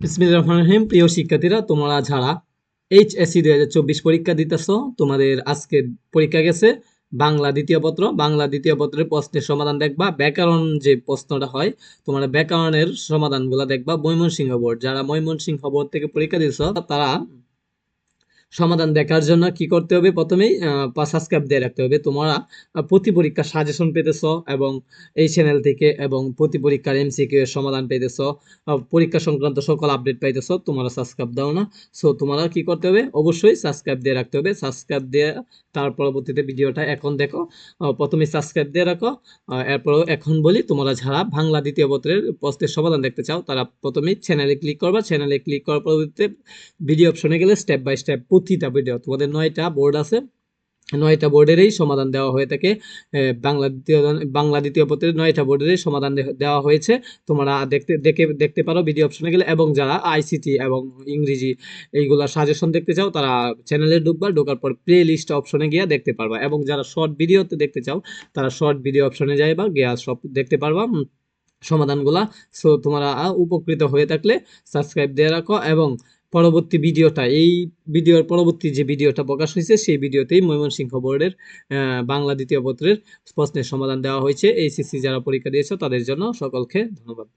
বিসমিল্লাহির রহমান রহিম। প্রিয় শিক্ষার্থীরা, তোমরা যারা এইচএসসি দুই হাজার চব্বিশ পরীক্ষা দিতেছ, তোমাদের আজকে পরীক্ষা গেছে বাংলা দ্বিতীয় পত্র। বাংলা দ্বিতীয় পত্রের প্রশ্নের সমাধান দেখবা। ব্যাকরণ যে প্রশ্নটা হয়, তোমরা ব্যাকরণের সমাধানগুলো দেখবা ময়মনসিংহ বোর্ড। যারা ময়মনসিংহ বোর্ড থেকে পরীক্ষা দিয়েছ তারা সমাধান দেখার জন্য কি করতে হবে? প্রথমেই সাবস্ক্রাইব দিয়ে রাখতে হবে। তোমরা প্রতি পরীক্ষার সাজেশন পেতেছ এবং এই চ্যানেল থেকে এবং প্রতি পরীক্ষার এমসিকিউ এর সমাধান পেতেছ পরীক্ষা সংক্রান্ত সকল আপডেট পাইতেছ, তোমরা সাবস্ক্রাইব দাও না। সো তোমরা কি করতে হবে? অবশ্যই সাবস্ক্রাইব দিয়ে রাখতে হবে। সাবস্ক্রাইব দিয়ে তার পরবর্তীতে ভিডিওটা এখন দেখো। প্রথমে সাবস্ক্রাইব দিয়ে রাখো। এরপর এখন বলি, তোমরা যারা বাংলা দ্বিতীয় পত্রের প্রশ্নের সমাধান দেখতে চাও, তারা প্রথমেই চ্যানেলে ক্লিক করবা। চ্যানেলে ক্লিক করার পরবর্তীতে ভিডিও অপশনে গেলে স্টেপ বাই স্টেপ প্রতিটা ভিডিও তোমাদের নয়টা বোর্ড আছে, নয়টা বোর্ডেরই সমাধান দেওয়া হয়ে থাকে বাংলা দ্বিতীয় বাংলা দ্বিতীয় পত্রের নয়টা বোর্ডেরই সমাধান দেওয়া হয়েছে, তোমরা দেখতে, দেখে, দেখতে পারো ভিডিও অপশনে গেলে, এবং যারা আইসিটি এবং ইংরেজি এইগুলা সাজেশন দেখতে চাও, তারা চ্যানেলে ঢুকবা, ঢোকার পর প্লে লিস্ট অপশনে গিয়ে দেখতে পারবা, এবং যারা শর্ট ভিডিওতে দেখতে চাও, তারা শর্ট ভিডিও অপশনে যাইবা, গিয়া সব দেখতে পারবা সমাধানগুলা। সো তোমরা উপকৃত হয়ে থাকলে সাবস্ক্রাইব দিয়ে রাখো, এবং পরবর্তী ভিডিওটা, এই ভিডিওর পরবর্তী যে ভিডিওটা প্রকাশ হয়েছে, সেই ভিডিওতেই ময়মনসিংহ বোর্ডের বাংলা দ্বিতীয় পত্রের প্রশ্নের সমাধান দেওয়া হয়েছে। এইচএসসি যারা পরীক্ষা দিয়েছে, তাদের জন্য সকলকে ধন্যবাদ।